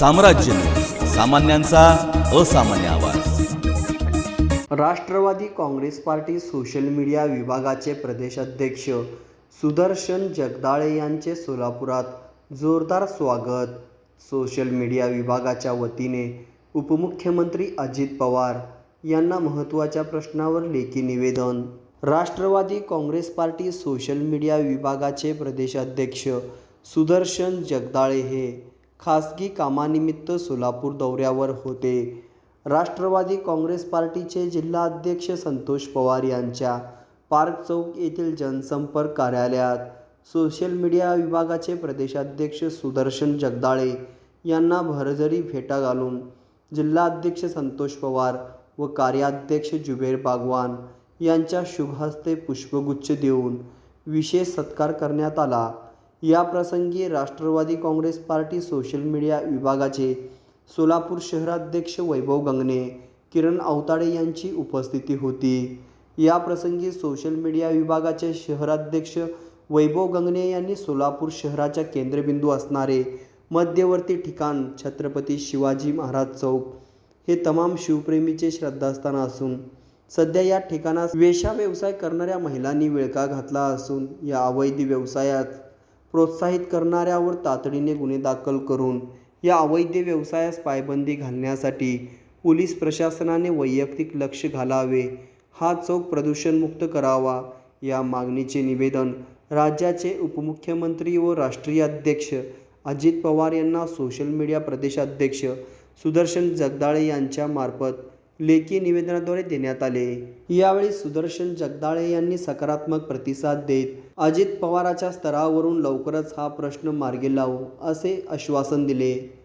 साम्राज्य. सामान्यांचा असामान्य आवाज. Rashtravadi Congress party social media विभागाचे प्रदेशाध्यक्ष सुदर्शन जगदाळे यांचे सोलापुरात जोरदार स्वागत. सोशल मीडिया विभागाच्या वतीने उपमुख्यमंत्री अजित पवार यांना महत्त्वाच्या प्रश्नावर लेखी निवेदन. Rashtravadi Congress party social media विभागाचे प्रदेशाध्यक्ष सुदर्शन जगदाळे हे खासगी कामानिमित्त सोलापूर दौऱ्यावर होते. राष्ट्रवादी काँग्रेस पार्टीचे जिल्हाध्यक्ष संतोष पवार यांच्या पार्क चौक येथील जनसंपर्क कार्यालयात सोशल मीडिया विभागाचे प्रदेशाध्यक्ष सुदर्शन जगदाळे यांना भरजरी भेटा घालून जिल्हाध्यक्ष संतोष पवार व कार्याध्यक्ष जुबेर बागवान यांच्या शुभहस्ते पुष्पगुच्छ देऊन विशेष सत्कार करण्यात आला. या प्रसंगी Rashtravadi Congress party social media विभागाचे सोलापूर शहराध्यक्ष वैभव गंगणे किरण अवताडे यांची उपस्थिती होती. या प्रसंगी सोशल मीडिया विभागाचे शहराध्यक्ष वैभव गंगणे यांनी सोलापूर शहराच्या केंद्रबिंदू असणारे मध्यवर्ती ठिकाण छत्रपती शिवाजी महाराज चौक हे तमाम शिवप्रेमीचे श्रद्धास्थान असून सध्या या ठिकाणास वेशा व्यवसाय करणाऱ्या महिलांनी विळखा घातला असून या अवैध व्यवसायात प्रोत्साहित करणाऱ्यावर तातडीने गुन्हे दाखल करून या अवैध व्यवसायास पायबंदी घालण्यासाठी पोलीस प्रशासनाने वैयक्तिक लक्ष घालावे हा चौक प्रदूषणमुक्त करावा या मागणीचे निवेदन राज्याचे उपमुख्यमंत्री व राष्ट्रीय अध्यक्ष अजित पवार यांना सोशल मीडिया प्रदेशाध्यक्ष सुदर्शन जगदाळे यांच्यामार्फत लेखी निवेदनाद्वारे देण्यात आले. यावेळी सुदर्शन जगदाळे यांनी सकारात्मक प्रतिसाद देत अजित पवाराच्या स्तरावरून लवकरच हा प्रश्न मार्गी लावू असे आश्वासन दिले.